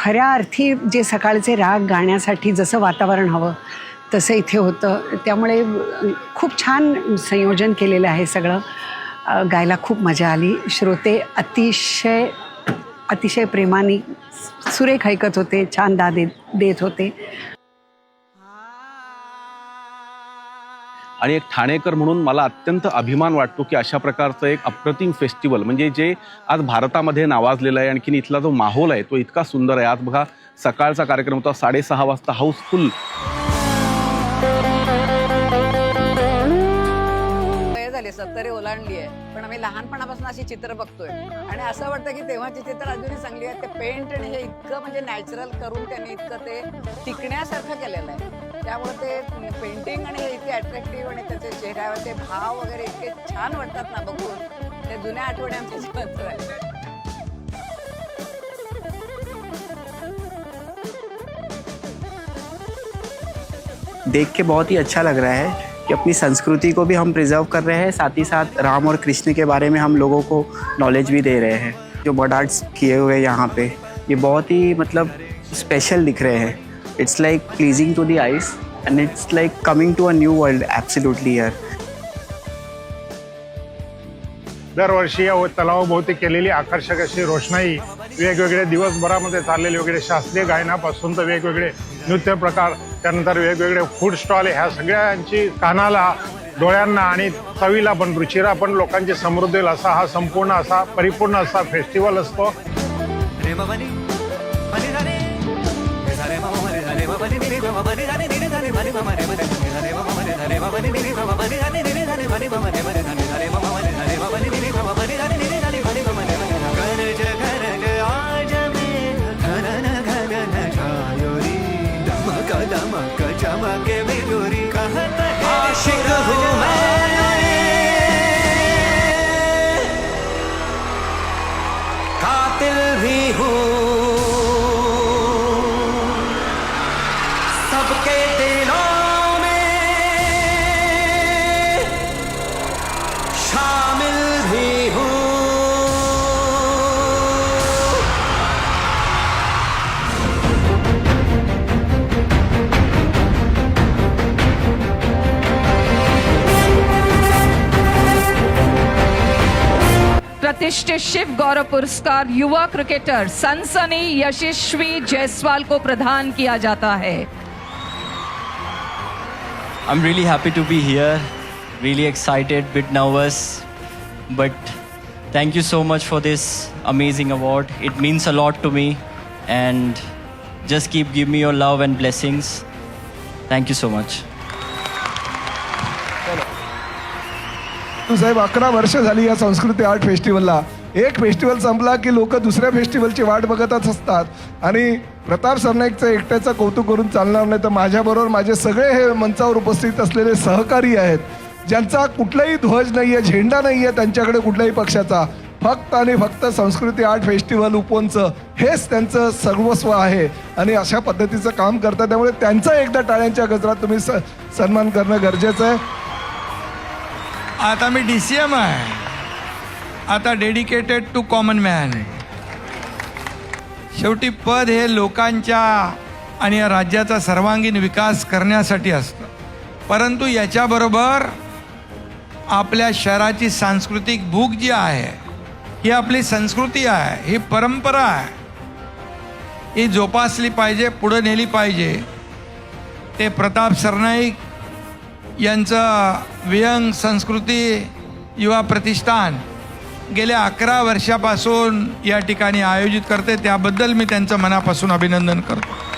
खऱ्या अर्थी जे सकाळचे राग गाण्यासाठी जसं वातावरण हवं तसं इथे होतं. त्यामुळे खूप छान संयोजन केलेलं आहे सगळं. गायला खूप मजा आली. श्रोते अतिशय अतिशय प्रेमाने सुरेख ऐकत होते छान दा देत देत होते. आणि एक ठाणेकर म्हणून मला अत्यंत अभिमान वाटतो की अशा प्रकारचं एक अप्रतिम फेस्टिवल म्हणजे जे आज भारतामध्ये नावाजलेलं आहे आणखीन इथला जो माहोल आहे तो इतका सुंदर आहे. आज बघा सकाळचा कार्यक्रम होता साडेसहा वाजता हाऊसफुल सत्तरी ओलांडली आहे. पण आम्ही लहानपणापासून अशी चित्र बघतोय. आणि असं वाटतं की तेव्हाची चित्र अजूनही चांगली आहेत. ते पेंट आणि हे इतकं म्हणजे नॅचरल करून त्यांनी इतकं ते टिकण्यासारखं केलेलं आहे. त्यामुळे ते पेंटिंग आणि हे इतके अट्रॅक्टिव्ह आणि त्याचे चेहऱ्यावरचे भाव वगैरे इतके छान वाटतात ना बघून. ते जुन्या आठवणी आमच्या जीवनात आहे देख के बहुत ही अच्छा लग रहा है। कि अपनी संस्कृति को भी हम प्रिजर्व कर रहे हैं साथ ही साथ राम और कृष्ण के बारे में हम लोगों को नॉलेज भी दे रहे हैं। जो बर्ड आर्ट्स किए हुए हैं यहाँ पे ये बहुत ही मतलब स्पेशल दिख रहे हैं। It's like pleasing to the ice and it's like coming to a new world absolutely year दरवर्षी या तलावाभोवती केलेली आकर्षक अशी रोषणाई वेगवेगळे दिवसभरामध्ये चाललेले वगैरे शास्त्रीय गायनापासून तर वेगवेगळे नृत्य प्रकार त्यानंतर वेगवेगळे फूड स्टॉल ह्या सगळ्यांची कानाला डोळ्यांना आणि चवीला पण रुचीला पण लोकांची समृद्धील असा हा संपूर्ण असा परिपूर्ण असा फेस्टिवल असतो कातिल भी प्रतिष्ठित शिव गौरव पुरस्कार युवा क्रिकेटर सनसनी यशस्वी जायसवाल को प्रदान किया जाता है I'm really happy to be here. Really excited, bit nervous, but thank you so much for this amazing award. It means a lot to me, and just keep giving me your love and blessings. Thank you so much. तू साहेब अकरा वर्ष झाली या संस्कृती art फेस्टिवलला. एक festival संपला की लोक दुसऱ्या फेस्टिवलची वाट बघतच असतात. आणि प्रताप सरनाईकचं एकट्याचं कौतुक करून चालणार नाही तर माझ्याबरोबर माझे सगळे हे मंचावर उपस्थित असलेले सहकारी आहेत. ज्यांचा कुठलाही ध्वज नाही आहे झेंडा नाही आहे त्यांच्याकडे कुठल्याही पक्षाचा. फक्त आणि फक्त संस्कृती आर्ट फेस्टिवल उपोनचं हेच त्यांचं सर्वस्व आहे. आणि अशा पद्धतीचं काम करतात त्यामुळे त्यांचा एकदा टाळ्यांच्या गजरात तुम्ही स सन्मान करणं गरजेचं आहे. आता मी डी सी एम आहे. आता डेडिकेटेड टू कॉमन मॅन शेवटी पद हे लोकांच्या आणि या राज्याचा सर्वांगीण विकास करण्यासाठी असतं. परंतु याच्याबरोबर आपल्या शहराची सांस्कृतिक भूक जी आहे ही आपली संस्कृती आहे ही परंपरा आहे. ही जोपासली पाहिजे पुढं नेली पाहिजे. ते प्रताप सरनाईक यांचं वियंग संस्कृती युवा प्रतिष्ठान गेल्या अकरा वर्षापासून या ठिकाणी आयोजित करते. त्याबद्दल मी त्यांचं मनापासून अभिनंदन करतो.